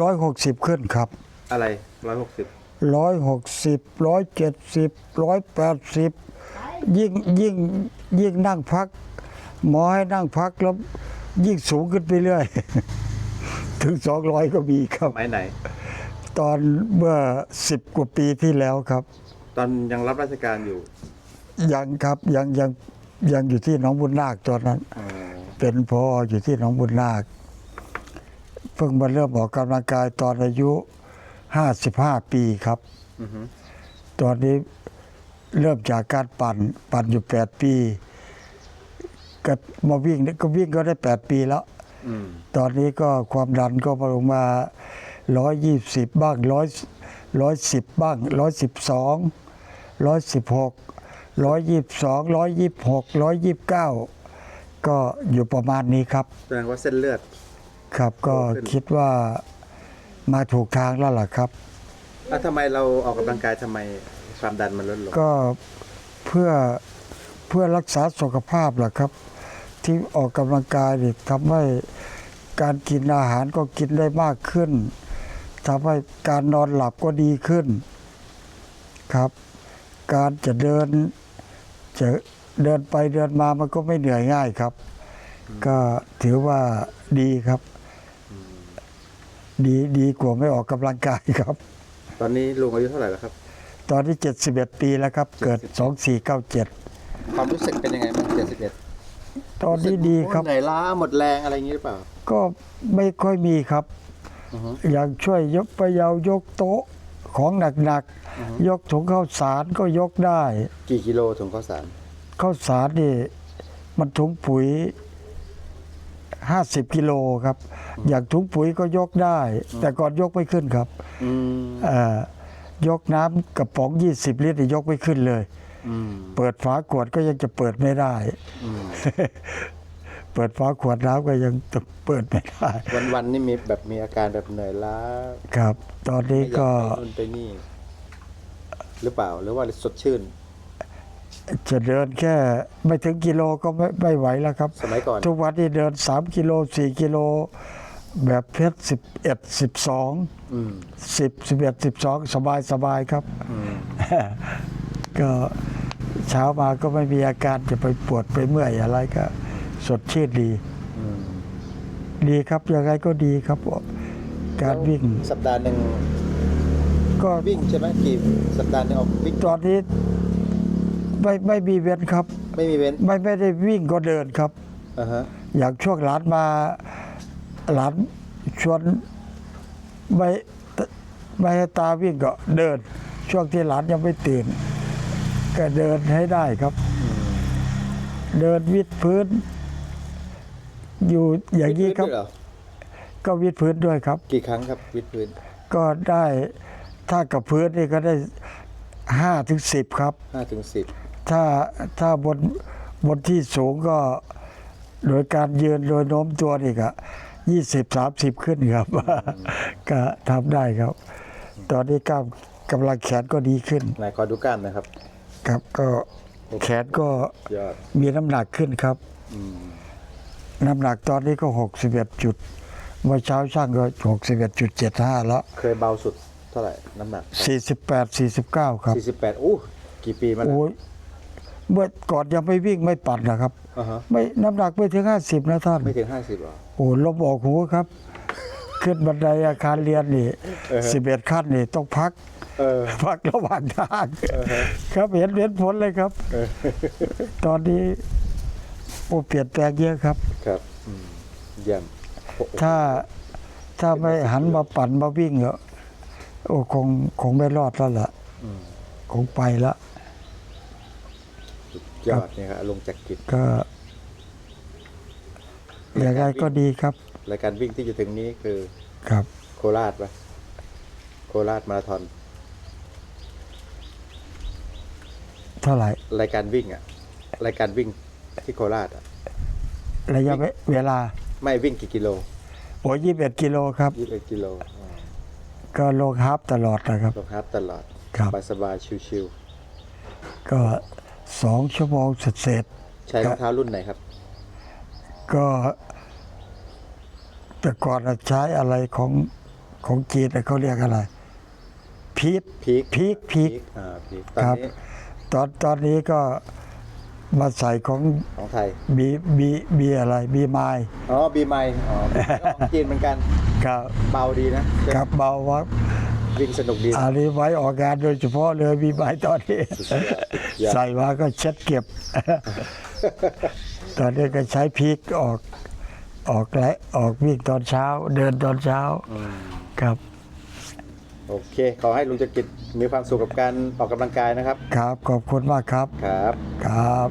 ร้อยหกสิบขึ้นครับอะไรร้อยหกสิบร้อยหกสิบร้อยเจ็ดสิบร้อยแปดสิบยิ่งยิ่งยิ่งนั่งพัก หมอให้นั่งพักแล้วยิ่งสูงขึ้นไปเรื่อย ถึงสองร้อยก็มีครับ ไม้ไหน ตอนเมื่อสิบกว่าปีที่แล้วครับ ตอนยังรับราชการอยู่ยังครับยังยังยังอยู่ที่หนองบุญนาคตอนนั้นอ๋อเป็นพออยู่ที่หนองบุญนาค เพิ่งมาเริ่มออกกำลังกายตอนอายุห้าสิบห้าปีครับอือฮึตอนนี้เริ่มจากการปั่น ปั่นอยู่แปดปี ก็มาวิ่งเนี่ยก็วิ่งก็ได้แปดปีแล้วอืมตอนนี้ก็ความดันก็ลงมาร้อยยี่สิบบ้างร้อยร้อยสิบบ้างร้อยสิบสองร้อยสิบหกร้อยยี่สิบสองร้อยยี่สิบหกร้อยยี่สิบเก้าก็อยู่ประมาณนี้ครับแสดงว่าเส้นเลือด ครับก็ขึ้นคิดว่ามาถูกทางแล้วล่ะครับอะทำไมเราออกกำลังกายทำไมความดันมันลดลงก็เพื่อเพื่อรักษาสุขภาพแหละครับ ที่ออกกำลังกายนี่ทำให้การกินอาหารก็กินได้มากขึ้นทำให้การนอนหลับก็ดีขึ้นครับ การจะเดินจะเดินไปเดินมามันก็ไม่เหนื่อยง่ายครับ ก็ถือว่าดีครับ ดีดีกว่าไม่ออกกำลังกายครับ ตอนนี้ลุงอายุเท่าไหร่แล้วครับ ตอนนี้71 ปีแล้วครับ เกิด 2497 ความรู้สึกเป็นยังไงบ้างเจ็ดสิบเอ็ดตอนนี้ดีครับ เหนื่อยล้าหมดแรงอะไรอย่างนี้หรือเปล่าก็ไม่ค่อยมีครับ อือฮึ อย่างช่วยยกไปยาวยกโต๊ะของหนักๆยกถุงข้าวสารก็ยกได้ กี่กิโลถุงข้าวสารข้าวสารนี่มันถุงปุ๋ย 50 กิโลครับ อย่างถุงปุ๋ยก็ยกได้ แต่ก่อนยกไม่ขึ้นครับอืมเอ่อยกน้ำกระป๋อง 20 ลิตรนี่ยกไม่ขึ้นเลยอืมเปิดฝาขวดก็ยังจะเปิดไม่ได้อืมเปิดฝาขวดน้ำก็ยังเปิดไม่ได้ วันวันๆนี่มีแบบมีอาการแบบเหนื่อยล้า ครับ ตอนนี้ไม่อยาก็ไปนู่นไปนี่หรือเปล่าหรือว่าสดชื่น จะเดินแค่ไม่ถึงกิโลก็ไม่ไม่ไหวแล้วครับ สมัยก่อน ทุกวันนี้เดิน 3 กิโล 4 กิโล แบบเพชร11 12 อืม 10 11 12 สบายสบายครับ อืม ก็เช้ามาก็ไม่มีอาการจะไปปวดไปเมื่อยอะไรก็ สดชื่นดี อืมดีครับยังไงก็ดีครับ การวิ่งแล้วสัปดาห์หนึ่งก็วิ่งใช่ไหมกี่สัปดาห์หนึ่งออกวิ่งตอนนี้ ไม่ไม่มีเว้นครับ ไม่มีเว้นไม่ไม่ได้วิ่งก็เดินครับ อ่าฮะอย่างช่วงหลานมาหลานชวนไม่ไม่ให้ตาวิ่งก็เดิน ช่วงที่หลานยังไม่ตื่น ก็เดินให้ได้ครับ เดินวิดพื้น อยู่อย่างนี้ครับ วิดพื้ด้วยเหอก็วิดพื้นด้วยครับ กี่ครั้งครับวิดพื้นก็ได้ถ้ากับพื้นนี่ก็ได้ห้าถึงสิบครับห้าถึงสิบ ถ้าถ้าบนบนที่สูงก็โดยการยืนโดยโน้มตัวนี่ก็ยี่สิบสามสิบขึ้นครับ ก็ทำได้ครับ ตอนนี้กล้ามกำลังแขนก็ดีขึ้นนายขอดูกล้ามนะครับ ครับก็แขนก็ยอด มีน้ำหนักขึ้นครับ อืมน้ำหนักตอนนี้ก็หกสิบเอ็ดจุดเมื่อเช้าช่างก็หกสิบเอ็ดจุดเจ็ดห้าแล้วเคยเบาสุดเท่าไหร่ น้ำหนักสี่สิบแปดสี่สิบเก้าครับสี่สิบแปดอู้กี่ปีมาแล้วโอ้ย เมื่อก่อนยังไม่วิ่งไม่ปั่นนะครับ อ่าฮะไม่น้ำหนักไม่ถึงห้าสิบนะท่าน ไม่ถึงห้าสิบหรอ โอ้ลมออกหูครับ ขึ้นบันไดอาคารเรียนนี่เออฮะ สิบเอ็ดขั้นนี่ต้องพัก เออ พักระหว่างทางเออฮะ ครับเห็นเห็นผลเลยครับ เออตอนนี้โอ้เปลี่ยนแปลงเยอะครับ ครับอืมเยี่ยมโอ้โหถ้าถ้าไม่หันมาปั่นมาวิ่งเหรอโอ้คงคงไม่รอดแล้วล่ะอืมคงไปละสุด ยอดเนี่ยครับลงจากกิจก็อย่างไรก็ดีครับ รายการวิ่งที่จะถึงนี้คือครับ โคราชปะโคราชมาราธอนเท่าไหร่รายการวิ่งอะรายการวิ่งที่โคราชอะระยะเวลาไม่วิ่งกี่กิโลโอ้ยี่สิบเอ็ดกิโลครับยี่สิบกิโลอ่าก็ลงฮาฟตลอดนะครับลงฮาร์ปตลอดครับสบายๆชิวก็ สองชั่วโมงเสร็จๆใช้รองเท้ารุ่นไหนครับ ๆก็ แต่ก่อนน่ะใช้อะไรของของจีนน่ะเขาเรียกอะไร พีคพีค พีคพีค อ่าพีคตอนครับ นี้ตอนตอนนี้ก็มาใส่ของของไทย บีบีบีอะไรบีไมล์อ๋อ บีไมอ๋อ BMI ก็ของจีนเหมือนกัน ครับ เบาดีนะครับเบาว่าวิ่งสนุกดี อันนี้ไว้ออกงานโดยเฉพาะเลยบีไมล์ตอนนี้ยอด ใส่มาก็เช็ดเก็บ ตอนนี้ก็ใช้พีคออกออกและออกวิ่งตอนเช้า เดินตอนเช้าอืมครับโอเค ขอให้ลุงจักริดมีความสุขกับการออกกำลังกายนะครับ ครับขอบคุณมากครับครับ ครับ